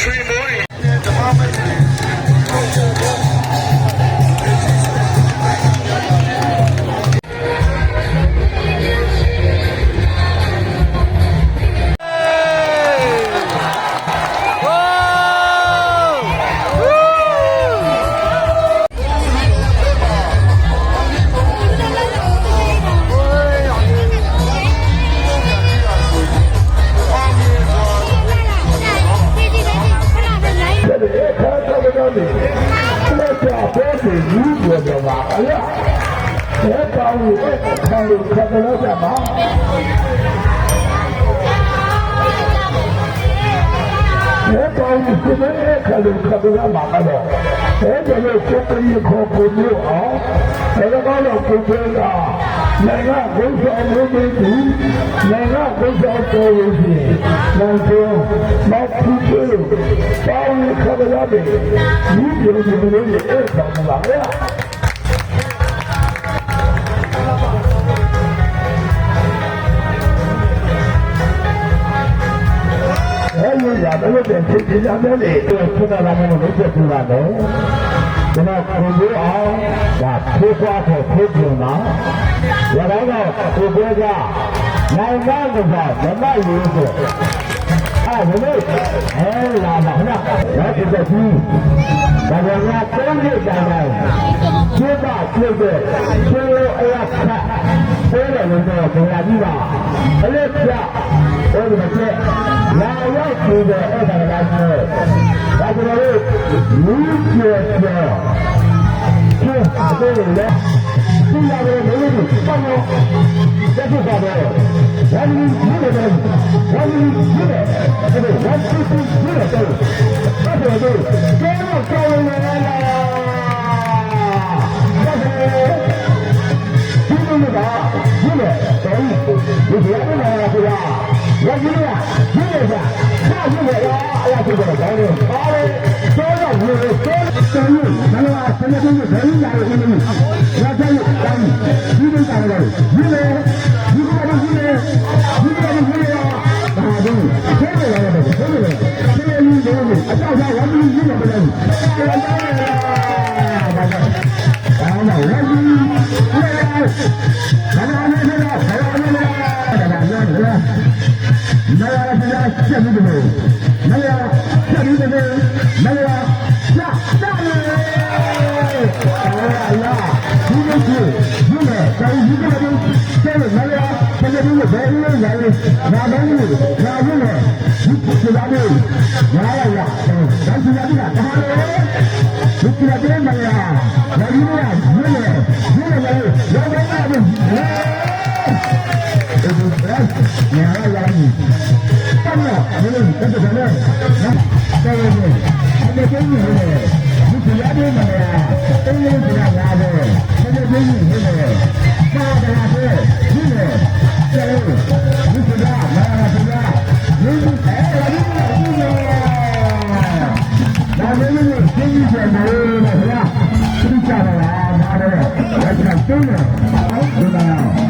ရွှေ ယ်ကောင်းလို့အခါလို့ခက်တော့ကြမှာဘယ်ကောင်းလို့ဒီမဲ့အခါလို့ခက်တော့မှာကတော့ဘယ်လိုလဲစပရီခေါ်ပုံလို့အောင်ဘယ်တော့တော့ပုံပြတာနိုင်ငံဘုရားမင်းကြီးသူနိုင်ငံဘုရားတော်ဝင်ကြီးနောက်ဆုံးမဖူးလို့ပေါင်းခက်ရတယ်ဒီလိုမျိုးတွေအဲ့ဒါမှလာရ ရဘယ်လိုတဲ့ဖြစ်ဖြစ်ရတယ်လေအဲ့ခုနကလည်းမလုပ်ဖြစ်ဘူးလားနော်ကျွန်တော်ကိုယ်ကိုအောင်ဒါဖေးခွားဖို့ဖေးပြမှာရတော့ကိုယ်ကိုကနိုင်ငံကဓမ္မရေးဆိုအဲ့ဒီလိုအဲလာပါခဏဒါဖြစ်တဲ့ကြီးဒါကလည်းသုံးရတိုင်းတိုင်းကျိုးပါကျိုးတဲ့ကျိုးအရာခတ်ဆိုးတယ်လို့တော့ဘယ်လာကြည့်ပါအဲ့ဒီပြ အဲ့ဒီမှာလာရောက်ပြီးတော့အဲ့ဒါကလည်းဒါကျွန်တော်တို့လူကျေကျော်ကျိုးအဲ့ဒီလေဒီရတယ်လို့လို့ပတ်လို့တက်ဖြစ်ပါတယ်ဝမ်းကြီးမြင်တယ်ဝမ်းကြီးမြင်တယ်အဲ့ဒါဝမ်းကြီးမြင်တယ်တော့အဲ့ဒါတို့ကျဲတော့ကောင်းနေလားဒါဆိုဒီလိုကဒီလိုတော့ဒီလိုရနေတာဆိုတာ ရကြီးရဒီလိုကခါကြီးရအလားတူတော့ကောင်းတယ်ပါလေတော့တော့ဘယ်လိုဆိုတယ်မလားဆန္ဒပြုဘယ်လိုလာလို့လဲရကြရတောင်းဒီလိုကောင်းတယ်ဒီလိုဒီလိုဒီလိုဒီလိုဒီလိုဒါတော့ဆဲတယ်ရတယ်ဆဲတယ်ဆဲရင်ဒီလိုအကြောက်ကြောက်ဝမ်းကြီးကြီးတယ်ဘယ်လိုလဲ လိုလဲလာတယ်ငါတော့ငါဘူးလေဒီစလာလေးငါရရဒါစီလာကတာလေဒီကလေးမလာဒါကြီးကဒီလေဒီလေရောတော့ရဘူးဒီဘ က်ညာ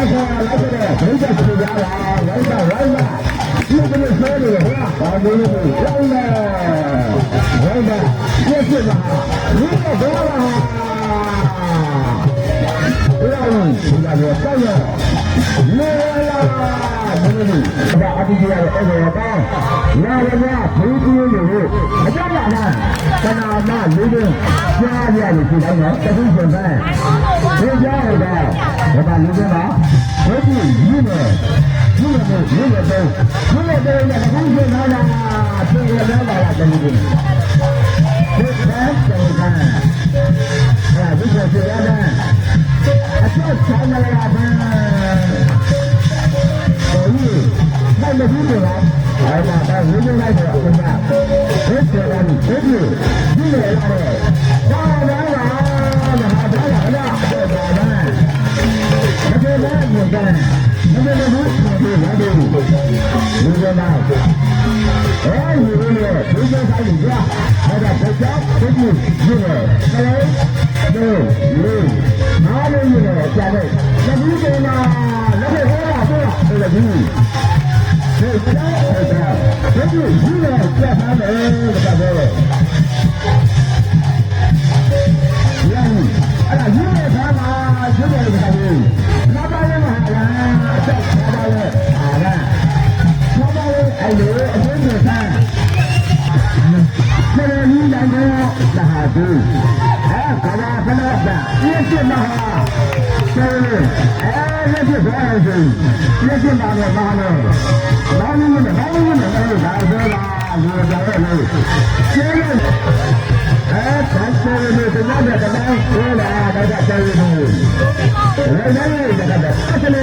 Right now. Yes, yes, yes. Look at that. ဘုရားလုံးဒီကနေ့ဆောက်ရမေလာဘယ်လိုလဲဒါအတိအကျရဲ့အဲ့ဒါကောင်းလာရမဘု မလေးလေးကြားရလို့ရှိတယ်နော်တခုရှင်ပဲဒီကြားရတော့ဒါကလူတွေပါဘုရားကြီးရင်းနေဒီလိုမျိုးဒီလိုတော့ဒီလိုတော့လည်းအခုကျလာတာပြင်ရတာလာတယ်ဒီလိုဒီကဲတော့ကအဲဒီကကျေရတာအချက်ချမ်းလာတာဘာလို့ဘာလို့ဒီလိုလဲအဲ့ဒါတော့ဝိညာဉ်လိုက်တော့အမှန် ဒီလိုဆိုင်ရဒါကဘုရားဘုရားရေနော်လို့နားလို့ရေကြာတယ်လက်ကြီးကနာလက်ဖက်ဟောတာဆိုတာလက်ကြီးဒီကြားရတာဘုရားရေကြာတယ်ဒါကဘယ်လဲရန်အဲ့ဒါရေခါမှာရေတယ်ဒါကဘယ် 大好！哎，大家，大家，谢谢大家！哎，谢谢大家！谢谢大家！大家，大家，大家，大家！谢谢！哎，大家，大家，大家，大家！大家，大家，大家，大家！大家，大家，大家，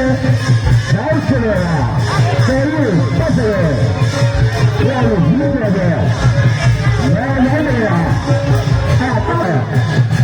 大家！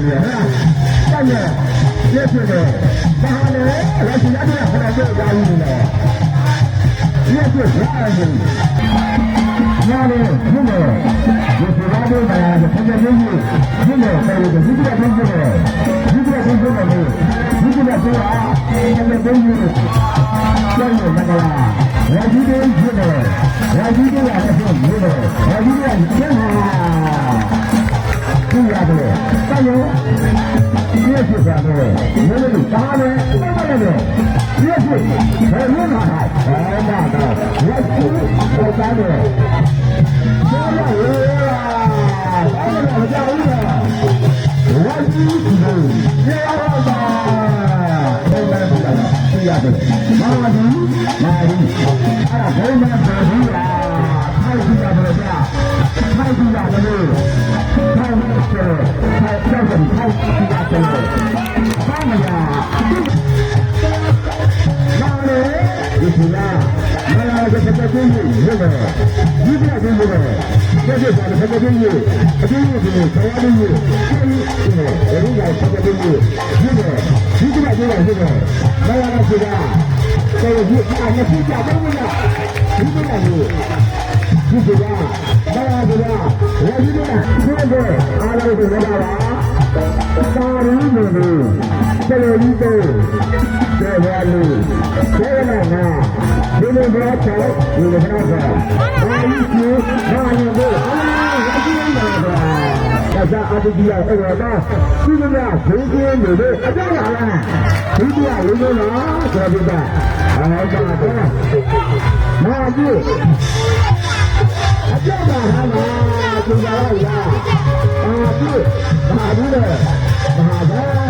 Yeah. နဲ့ပြည့်စုံတယ်။ဒါလည်းရရှိအပ်တဲ့ဖရာကြောင့်ရယူနေတယ်။ပြည့်စုံရတယ်။နားလေဘုမေဒီပြားတို့ကလည်းဖျက်ရည်ကြီးဘုမေဆိုင်ကဒီပြားတို့ကလည်းဒီပြားတို့ကလည်းဒီပြားတို့ကလည်းဖျက်ရည်ကြီးကျောင်းရမကလာရည်ကြီး ဒါလည်းဒီမှာလည်းရက်ရှိဘယ်လိုမှာလဲဘာသာတော့ရက်ရှိတော့တာတော့ဘာလဲဘာလဲမကြောက်ဘူးရက်ရှိဘူးရေတော့တာဘယ်လိုလဲသိရတယ်ဘာမှမဟုတ်မာရီအဲ့ဒါဘယ်မှာပါဘူးလားထိုက်ကြည့်ရပါလားထိုက်ကြည့်ရပါလို့ ပါတခါတည်းကြီးအတူတူကိုခရီးလေးကြီးအဲ့ဒါအဲ့ဒါဆက်တဲ့ကြီးဒီကဒီကကြည့်လိုက်ဒီကဘာရတာဆိုတာကျေဒီအာမဖြစ်ကြတော့မလားဒီကလည်းဒီကဘာရတာလဲဒီကဒီကအားလုံးကိုရတာပါသာရင်းလို့ကျေဒီတော့ကျေရလို့ကျေရမှာ နေကြတယ်ဒီလိုမျိုးပါဘာလို့ဒီဘာလို့ဘာလို့ဒီလိုမျိုးပါဒါကအတူတူရအဲ့တော့ဒါသူကဘုန်းကြီးနေလို့အကြရလားဒီကလုံးလုံးလားဆိုပြီးတာအဲ့ဒါကတော့မာကြီးအကြပါဟာလားဒီကလားအာဒီမာကြီးလေမာကြီး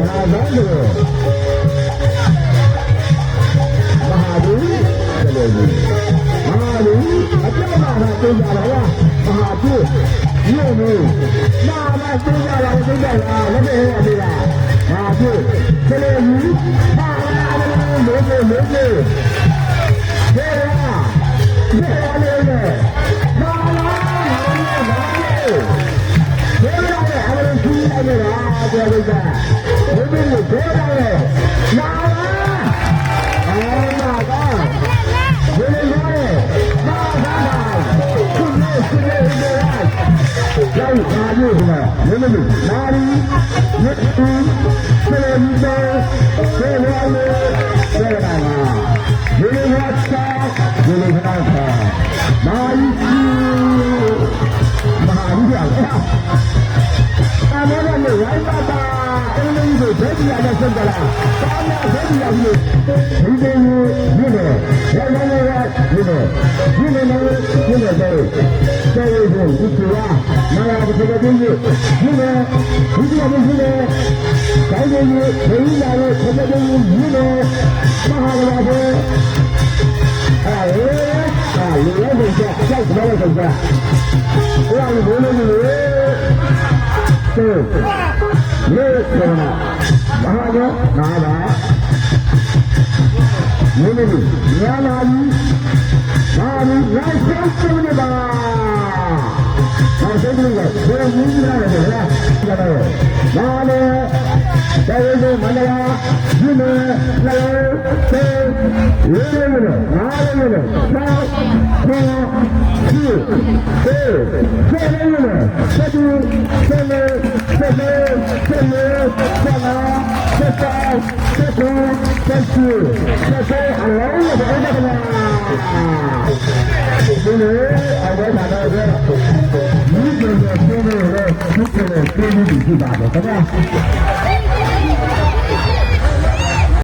မာကြီးလေ မာမာကျူးကြလားကျူးကြလားလက်မေးရပြီလားမာကျူးကလေးကြီးမာလာလေးလေးလေးလေးလေးခေရာခေရာလေးလေးမာလာလေးလေးခေရာလေးအမလေးကြီးအမလေးအားကြောက်ကြဘယ်လိုလဲမာလာ ရောက်ပါလို့ကမင်းမလို့မာရီမြတ်သူဆေးရီပဲဆေးရလေးဆေးရတာဒီလိုဟာစာဒီလိုဟာစာမာရီမာရီရအောင်အမေကလည်းဝိုင်းပါတာအင်း လေးကိုဒက်ကြီးရတဲ့စံကလားတာမဒက်ကြီးရလို့ဒီလိုမျိုးနေတယ်ရရရရဒီလိုဒီလိုမျိုးဒီလိုတဲ့စေရုပ်ကိုဒီကမာယာကိုတကယ်ကြီးဒီလိုဒီလိုမျိုးဒီလိုတိုင်းပြည်ကြီးဘယ်လာလို့တကယ်ကြီးဒီလိုမဟာဝါဒအဲအာလူရဲ့ဘုရားကြောက်ကြတယ်ကြောက်ဘုရားဘယ်လိုလဲသိလေကောနာဘာကနာပါမင်းတို့ညာလာကြီးဘာလို့လိုက်ဆက်စနေပါဘာဆက်နေလဲဘယ်လိုကြီးလာလဲလား ကြတော့ဘာလဲတဲ့ရုံမန္တလာဒီမဲ့လည်းသေရေ လည်း